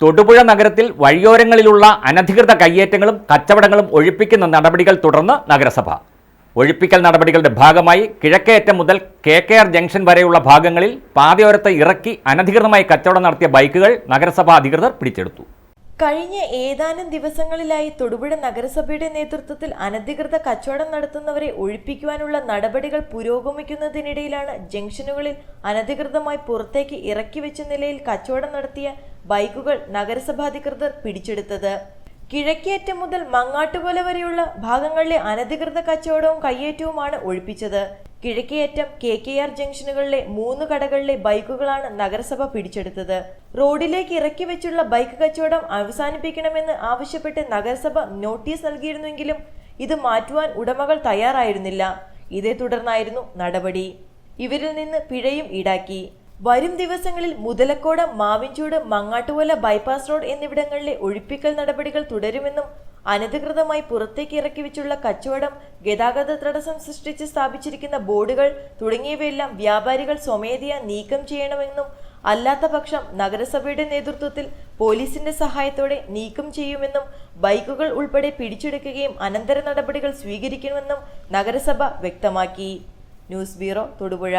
തൊടുപുഴ നഗരത്തിൽ വഴിയോരങ്ങളിലുള്ള അനധികൃത കയ്യേറ്റങ്ങളും കച്ചവടങ്ങളും ഒഴിപ്പിക്കുന്ന നടപടികൾ തുടർന്ന് നഗരസഭ. ഒഴിപ്പിക്കൽ നടപടികളുടെ ഭാഗമായി കിഴക്കേറ്റം മുതൽ കെ കെ ആർ ജംഗ്ഷൻ വരെയുള്ള ഭാഗങ്ങളിൽ പാതയോരത്ത് ഇറക്കി അനധികൃതമായി കച്ചവടം നടത്തിയ ബൈക്കുകൾ നഗരസഭാ അധികൃതർ പിടിച്ചെടുത്തു. കഴിഞ്ഞ ഏതാനും ദിവസങ്ങളിലായി തൊടുപുഴ നഗരസഭയുടെ നേതൃത്വത്തിൽ അനധികൃത കച്ചവടം നടത്തുന്നവരെ ഒഴിപ്പിക്കുവാനുള്ള നടപടികൾ പുരോഗമിക്കുന്നതിനിടയിലാണ് ജംഗ്ഷനുകളിൽ അനധികൃതമായി പുറത്തേക്ക് ഇറക്കി വെച്ച നിലയിൽ കച്ചവടം നടത്തിയ ബൈക്കുകൾ നഗരസഭാധികൃതർ പിടിച്ചെടുത്തത്. കിഴക്കേറ്റം മുതൽ മങ്ങാട്ടുപോല വരെയുള്ള ഭാഗങ്ങളിലെ അനധികൃത കച്ചവടവും കയ്യേറ്റവുമാണ് ഒഴിപ്പിച്ചത്. കിഴക്കേറ്റം കെ കെ ആർ ജംഗ്ഷനുകളിലെ മൂന്ന് കടകളിലെ ബൈക്കുകളാണ് നഗരസഭ പിടിച്ചെടുത്തത്. റോഡിലേക്ക് ഇറക്കി വെച്ചുള്ള ബൈക്ക് കച്ചവടം അവസാനിപ്പിക്കണമെന്ന് ആവശ്യപ്പെട്ട് നഗരസഭ നോട്ടീസ് നൽകിയിരുന്നെങ്കിലും ഇത് മാറ്റുവാൻ ഉടമകൾ തയ്യാറായിരുന്നില്ല. ഇതേ തുടർന്നായിരുന്നു നടപടി. ഇവരിൽ നിന്ന് പിഴയും ഈടാക്കി. വരും ദിവസങ്ങളിൽ മുതലക്കോട് മാവിൻചൂട് മങ്ങാട്ടുവല ബൈപ്പാസ് റോഡ് എന്നിവിടങ്ങളിലെ ഒഴിപ്പിക്കൽ നടപടികൾ തുടരുമെന്നും അനധികൃതമായി പുറത്തേക്ക് ഇറക്കി വെച്ചുള്ള കച്ചവടം ഗതാഗത തടസ്സം സൃഷ്ടിച്ച് സ്ഥാപിച്ചിരിക്കുന്ന ബോർഡുകൾ തുടങ്ങിയവയെല്ലാം വ്യാപാരികൾ സ്വമേധയാ നീക്കം ചെയ്യണമെന്നും അല്ലാത്ത പക്ഷം നഗരസഭയുടെ നേതൃത്വത്തിൽ പോലീസിന്റെ സഹായത്തോടെ നീക്കം ചെയ്യുമെന്നും ബൈക്കുകൾ ഉൾപ്പെടെ പിടിച്ചെടുക്കുകയും അനന്തര നടപടികൾ സ്വീകരിക്കണമെന്നും നഗരസഭ വ്യക്തമാക്കി. News bureau Thodupuzha.